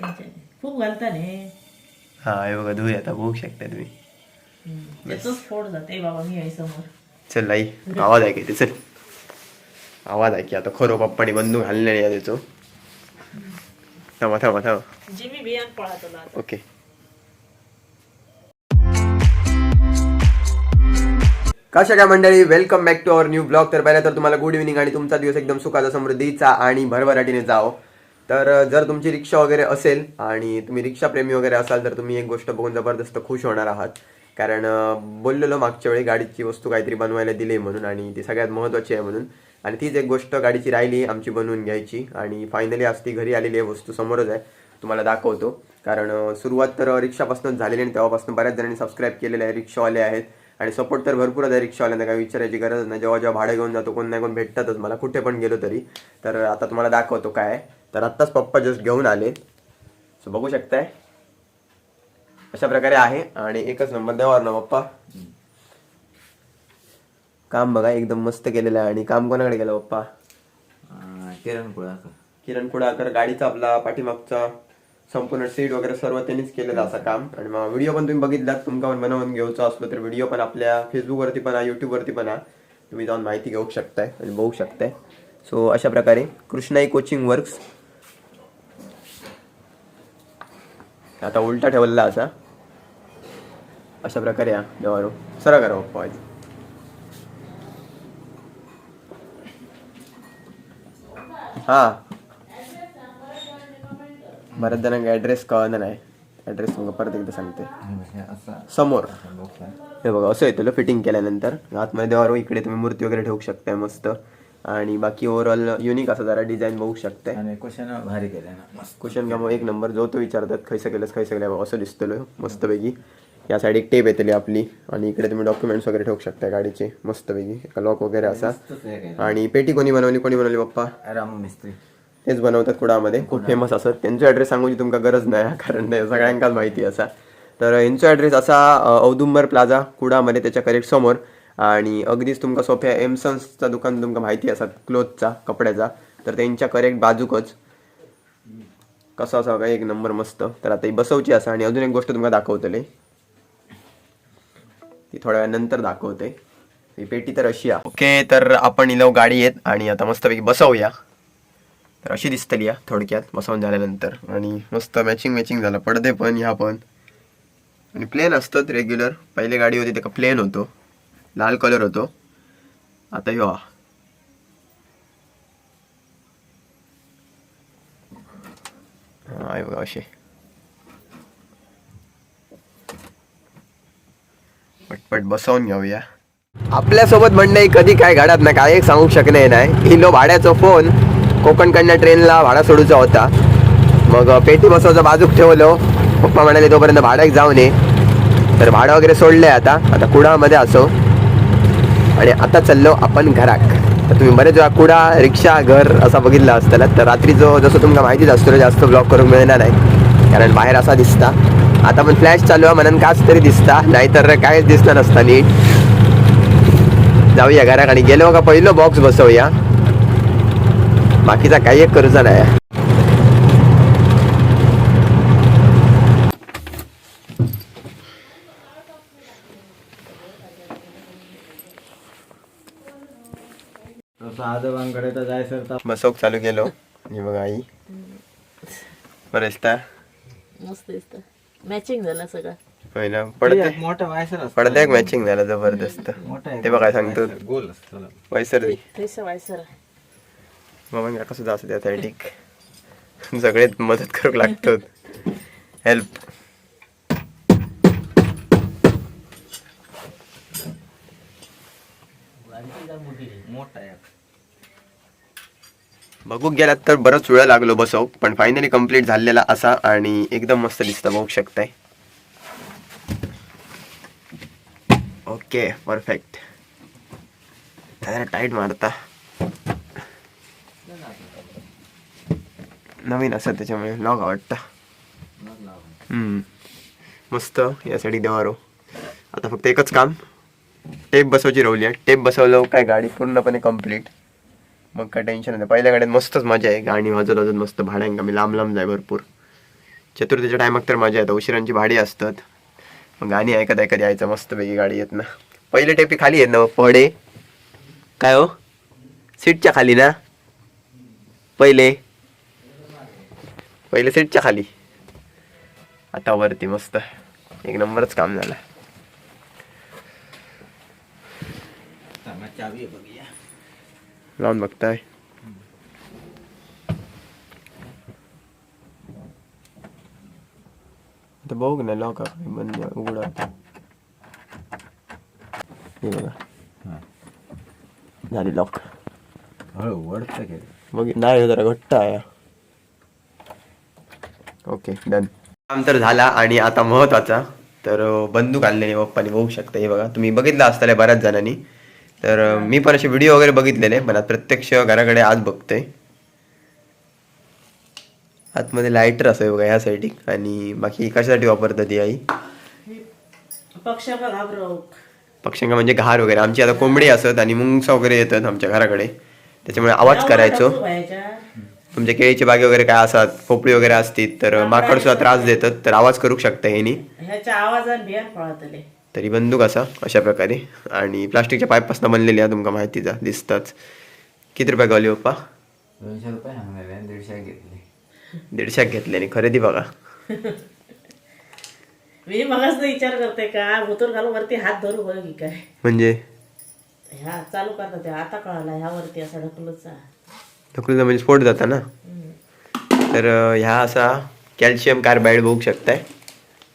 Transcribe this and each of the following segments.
खूप घालता ने हा हे बघा धुई आता बघू शकता तुम्ही. त्याचाच स्फोट जाते बाबा मी आहे समोर. चल आई आवाज ऐक येते चल. आवाज ऐक आता खरो पप्पानी बंदूक घालणे या त्याचो थांबा थांबा थांबा. जिमी बियान पळा तुला आता. ओके. कशा काय मंडळी? Welcome back to our new blog तर पहिला तर तुम्हाला गुड इव्हिनिंग आणि तुमचा दिवस एकदम सुखाचा समृद्धीचा आणि भरभराटीने जाओ. तर जर तुमची रिक्षा वगैरे असेल आणि तुम्ही रिक्षा प्रेमी वगैरे असाल तर तुम्ही एक गोष्ट बघून जबरदस्त खुश होणार आहात. कारण बोललेलो मागच्या वेळी गाडीची वस्तू काहीतरी बनवायला दिली म्हणून आणि ती सगळ्यात महत्त्वाची आहे म्हणून. आणि तीच एक गोष्ट गाडीची राहिली आमची बनवून घ्यायची. आणि फायनली आज ती घरी आलेली आहे वस्तू समोरच आहे. तुम्हाला दाखवतो. कारण सुरुवात तर रिक्षापासूनच झालेली आणि तेव्हापासून बऱ्याच जणांनी सबस्क्राईब केलेले आहे रिक्षावाले आहेत. आणि सपोर्ट तर भरपूरच आहे रिक्षावाल्यांना काही विचारायची गरज नाही. जेव्हा जेव्हा भाडं घेऊन जातो कोण नाही कोण भेटतातच. मला कुठे पण गेलो तरी. तर आता तुम्हाला दाखवतो काय आहे. तर आत्ताच पप्पा जस्ट घेऊन आले. सो बघू शकताय. अशा प्रकारे आहे आणि एकच नंबर देवार ना पप्पा. काम बघा एकदम मस्त केलेलं आहे. आणि काम कोणाकडे गेलं पप्पा? किरण कुळाकर. किरण कुडाकर गाडीचा आपला पाठीमागचा संपूर्ण सीट वगैरे सर्व त्यांनीच केलेलं असं काम. आणि मग व्हिडिओ पण तुम्ही बघितलात तुमका पण बनवून घेऊचा असलो तर व्हिडिओ पण आपल्या फेसबुकवरती पण युट्यूबवरती पण तुम्ही जाऊन माहिती घेऊ शकताय आणि बघू शकताय. सो अशा प्रकारे कृष्णाई कोचिंग वर्क्स आता उलटा ठेवलेला असा. अशा प्रकारे हा देवारो सरळ करा पप्पा आधी. हा. बऱ्याच जणांना ॲड्रेस कळणार नाही. ॲड्रेस मग परत एकदा सांगते. समोर. हे बघा असं येतं फिटिंग केल्यानंतर. आतमध्ये देवारो इकडे तुम्ही मूर्ती वगैरे ठेवू शकताय मस्त. आणि बाकी ओव्हरऑल युनिक असं जरा डिझाईन बघू शकताय आणि क्वेश्चन भारी केले ना. मस्त. क्वेश्चन का मग एक नंबर जो तो विचारतात खैसं केलंस खैसं केलं असं दिसतलो मस्तपैकी. या साईड एक टेप येतली आपली. आणि इकडे तुम्ही डॉक्युमेंट्स वगैरे ठेवू शकता गाडीचे मस्तपैकी. एका लॉक वगैरे असा. आणि पेटी कोणी बनवली कोणी बनवली पप्पा? रामू मिस्त्री. तेच बनवतात कुडामध्ये. खूप फेमस असत त्यांचा ॲड्रेस सांगूची तुमका गरज नाही कारण सगळ्यांकाच माहिती असा. तर यांचा ॲड्रेस असा औदुंबर प्लाझा कुडामध्ये त्याच्या करेक्ट समोर. आणि अगदीच तुमका सोप्या एमसन्सचा दुकान तुमका माहिती असा क्लोथचा कपड्याचा. तर त्यांच्या करेक्ट बाजूकच कसा असं काय एक नंबर मस्त. तर आता ही बसवची असा आणि अजून एक गोष्ट तुमका दाखवतले. ती थोड्या वेळानंतर दाखवते. ही पेटी तर अशी आहे. ओके तर आपण इलो गाडी येत आणि आता मस्तपैकी बसवूया. तर अशी दिसतली या थोडक्यात बसवून झाल्यानंतर. आणि मस्त मॅचिंग मॅचिंग झालं. पडदे पण ह्या पण. आणि प्लेन असतात रेग्युलर पहिले गाडी होती त्याका प्लेन होतो. लाल कलर होतो. आता ह्यो हे बघा असे. पटपट बसवून घेऊया. आपल्यासोबत म्हणणं कधी काय घडत नाही काय एक सांगू शकणे नाही. हिलो भाड्याचा फोन कोकणकडनं ट्रेनला भाडा सोडूचा होता. मग पेटी बसवायचं बाजूक ठेवलो. पप्पा म्हणाले तोपर्यंत भाड्याक जाऊन ये. तर भाडं वगैरे सोडलंय आता. आता कुडामध्ये असो. आणि आता चाललो आपण घराक तर तुम्ही बरेच वेळा कुडा रिक्षा घर असा बघितला असताना तर रात्री जो जसं तुमका माहितीच असतो जास्त ब्लॉक करून मिळणार नाही. कारण बाहेर असा दिसता. आता पण फ्लॅश चालू आहे म्हणून काच तरी दिसता. नाहीतर काहीच दिसणार नसता नीट. जाऊया घराक आणि गेलो का पहिलं बॉक्स बसवूया. बाकीचा काही एक करूचा नाही. आजोबांकडे तर जायचं तर बसवक चालू केलो आणि बघा आई. बरं दिसता? मस्त दिसत. मॅचिंग झालं सगळं. पहिलं. पडते. मोठा वायसर असतो. पडद्याक मॅचिंग झालं जबरदस्त. मोठा आहे. ते बघा सांगतो गोल असतो पैसर दे. थैस वायसर. मग कसं जास्त त्यासाठी सगळे मदत करूक लागतात. हेल्प मोठा आहे बघू गेलात तर बरंच वेळ लागलो बसव पण फायनली कंप्लीट झालेला असा आणि एकदम मस्त दिसतं बघू शकताय. ओके परफेक्ट टाईट मारता. नवीन असं त्याच्यामुळे लॉग आवडता. मस्त यासाठी देवारो आता फक्त एकच काम टेप बसवायची राहिली आहे टेप बसवलं काय गाडी पूर्णपणे कंप्लीट मग काय टेन्शन नाही. पहिल्या गाड्यात मस्तच मजा आहे. गाणी वाजत वाजत मस्त भाड्यांक मी लांब लांब जाय भरपूर. चतुर्थीच्या टायमाक तर मजा येतं. उशिरांची भाडी असतात. मग गाणी ऐकत ऐकत यायचं. मस्तपैकी गाडी येत ना. पहिले टेपी खाली येत ना हो, पडे. काय हो? सीटच्या खाली ना? पहिले. पहिले सीटच्या खाली. आता वरती मस्त. एक नंबरच काम झालं चांगला चावी आहे बघूया लावून बघताय आता बघू ना लॉक बंद उघडा हे बघा हा. झाली लॉक हळू वडतं घे बघ नाही जरा घट्ट आहे ओके डन काम तर झाला आणि आता महत्त्वाचा तर बंदूक आणलेली पप्पानी बघू शकता हे बघा तुम्ही बघितलं असताना बऱ्याच जणांनी तर मी पण असे व्हिडिओ वगैरे बघितलेले पण आता प्रत्यक्ष घराकडे आज बघतोय. आतमध्ये लायटर असं बघा ह्या साईडी आणि बाकी कशासाठी वापरतात ती आई? पक्ष्यांका म्हणजे घार वगैरे. आमची आता कोंबडी असत आणि मुंगसा वगैरे येतात आमच्या घराकडे. त्याच्यामुळे आवाज करायचो. तुमच्या केळीची बागे वगैरे काय असतात पोपळी वगैरे असतील तर माकड सुद्धा त्रास देतात तर आवाज करू शकता ह्यानी ह्याच्या भियान पळतले तरी बंदूक असा अशा प्रकारे. आणि प्लास्टिकच्या पाईपपासून बनलेली आहे तुमका माहितीचा दिसताच. किती रुपये गावली पप्पा? दोनशे रुपये दीडशे घेतले. दीडशे घेतले आणि खरेदी बघा. मी मगाच विचार करते का भुतूर घालून वरती हात धरू बघ की काय? म्हणजे? ह्या चालू करतात ते आता कळाला ह्या वरती असा ढकलूचा. ढकलूचा म्हणजे स्फोट जाता ना तर ह्या असा कॅल्शियम कार्बाईड बघू शकताय.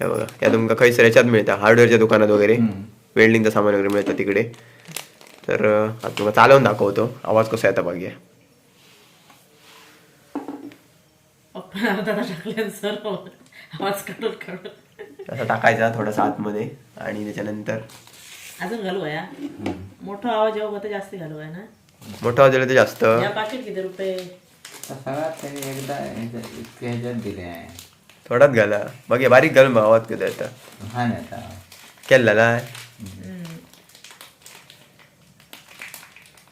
हे बघा. या तुमका खैसर याच्यात मिळतं. हार्डवेअरच्या दुकानात वगैरे. वेल्डिंगचं सामान वगैरे मिळतं तिकडे. तर आता तुम्हाला चालवून दाखवतो. आवाज कसा येता बघूया. आवाज काढून काढून. असा टाकायचा थोडासा आतमध्ये. आणि त्याच्यानंतर अजून घालू या मोठा आवाज जास्ती घालू ना? मोठा आवाज तर जास्त. या पाकिट किती रुपये? सगळ्यात त्यांनी एकदा ह्याच्यात दिले आहे. थोडाच घाला. बघ बारीक घालून आवाज किती येतं. हा आता. केला ना. हम्म.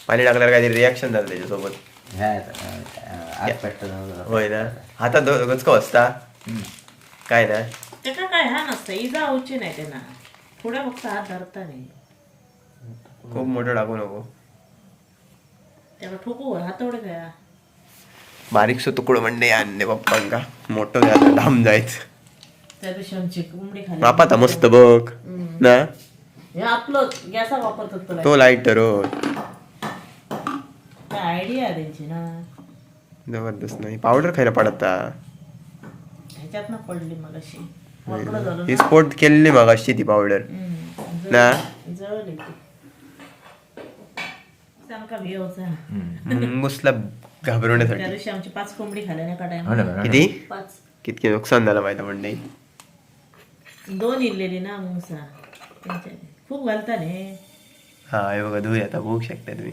पाणी टाकल्यावर काहीतरी रिॲक्शन झालं त्याच्यासोबत. पेटतं होय ना. हातात गचको असता काय ना? त्याचा काय हा नसतं. इजा होची नाही त्यांना. पुढे फक्त हात धरता नाही खूप मोठं टाकू नको. त्याला ठोकू हातवडे बारीकसं तुकडं म्हणजे आणले पप्पांका. मोठं झालं धाम जायचं. मापाता मस्त बघ. ना? आपलं गॅसा वापरतात तुला. तो लाईटर हो. काय आयडिया आहे त्यांची ना? जबरदस्त नाही. पावडर खायला पडता. ह्याच्यात ना पडली मग अशी वाकडं झालं ही स्पोर्ट केलेली मग अशी ती पावडर. ना? त्या घाबरवण्यासाठी आमची पाच कोंबडी खाल्या ना हो टाइम ना. किती? पाच. कितकी नुकसान झालं माहिती म्हणजे? दोन इल्लेली ना त्यांच्या खूप घालता ने हा. हे बघा धुई आता बघू शकता तुम्ही.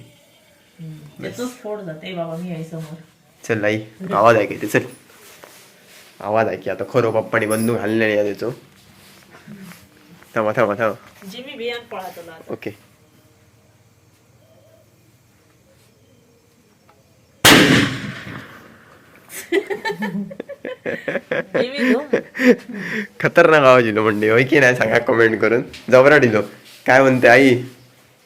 जाते बाबा मी आई समोर. चल आई आवाज ऐकायचे चल. आवाज ऐकी आता खरो पप्पानी बंदूक घाललेली आहे त्याचो थांबा थांबा थांबा. जिमी बियान पळा तुला आता. ओके जिमी धूम. खतरनाक आवाज दिलो म्हणजे होय की नाही? सांगा कमेंट करून. जबरा दिलो काय म्हणते आई?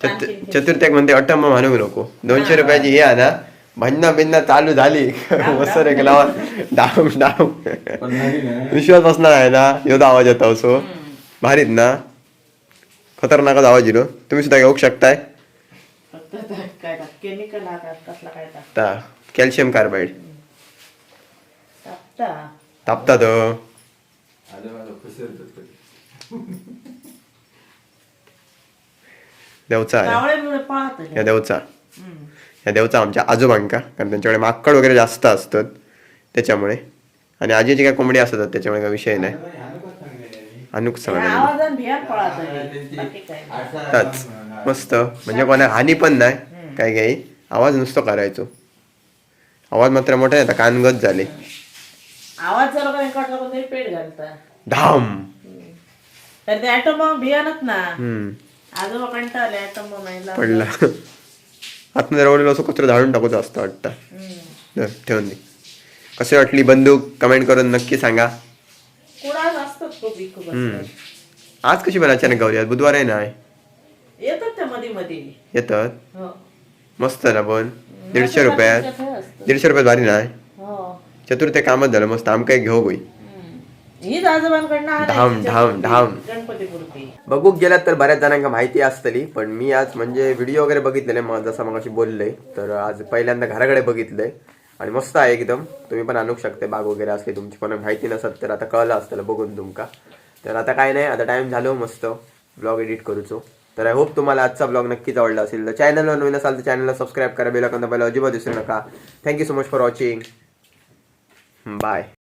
चतु चतुर्थ्याक म्हणते अटम म्हणू नको. दोनशे रुपयाची हे ना भांडणं बिंडणं चालू झाली. मस्त एक लावा. डाव डाव पण नाही ना. विश्वास बसणार आहे ना? योदा आवाज येतो असो. भारीत ना? खतरनाकच आवाज दिलो तुम्ही सुद्धा घेऊ शकताय? फक्त त्या काय केमिकल हा कसला काय टाक ता कॅल्शियम कार्बाईड टाकता तापतात हो. देवचा आहे कावळे बिवळे पळत या देवचा या देवचा आमच्या आजोबांका कारण त्यांच्याकडे माकड वगैरे जास्त असतात त्याच्यामुळे आणि आजीची काय कोंबडी असतात त्याच्यामुळे काय विषय नाही अनुक सांगा आवाजान भियान पळत बाकी काय नाही. ताच मस्त म्हणजे कोणा हानी पण नाही काय काही आवाज नुसतं करायचो आवाज मात्र मोठा येतात कानगत झाले आवाज जर का पेट घालता. धाम. तर ते ऍटम ना. आजोबा कंटाळले ऍटम नाही. पडला. आतमध्ये रवलेलं असं कचरा झाडून टाकूचं असतं वाटतं. ठेवून दे. कशी वाटली बंदूक? कमेंट करून नक्की सांगा. आज कशी पण अचानक गावली? आज बुधवार आहे ना? येतात त्या मध्ये मध्ये येतात? हो. मस्त ना पण? दीडशे रुपयात. दीडशे रुपयात भारी नाही? चतुर्थ कामच झालं मस्त आमकाय घेऊ गोई हम्म. हीच आजोबांकडनं आणायची धाम, धाम, धाम. गणपतीपुरती. बघू गेलात तर बऱ्याच जणांना माहिती असतली पण मी आज म्हणजे व्हिडिओ वगैरे बघितलेले मग जसं मग अशी बोललंय तर आज पहिल्यांदा घराकडे बघितलंय आणि मस्त आहे एकदम. तुम्ही पण आणू शकते बाग वगैरे असली तुमची पण माहिती नसत तर आता कळलं असतं बघून तुमका. तर आता काय नाही आता टाइम झालो मस्त ब्लॉग एडिट करूचो. तर आय होप तुम्हाला आजचा ब्लॉग नक्कीच आवडला असेल. तर चॅनलवर नवीन असाल तर चॅनलला सबस्क्राईब करा बेल आयकॉन दाबायला अजिबात विसरू नका. Thank you so much for watching Bye.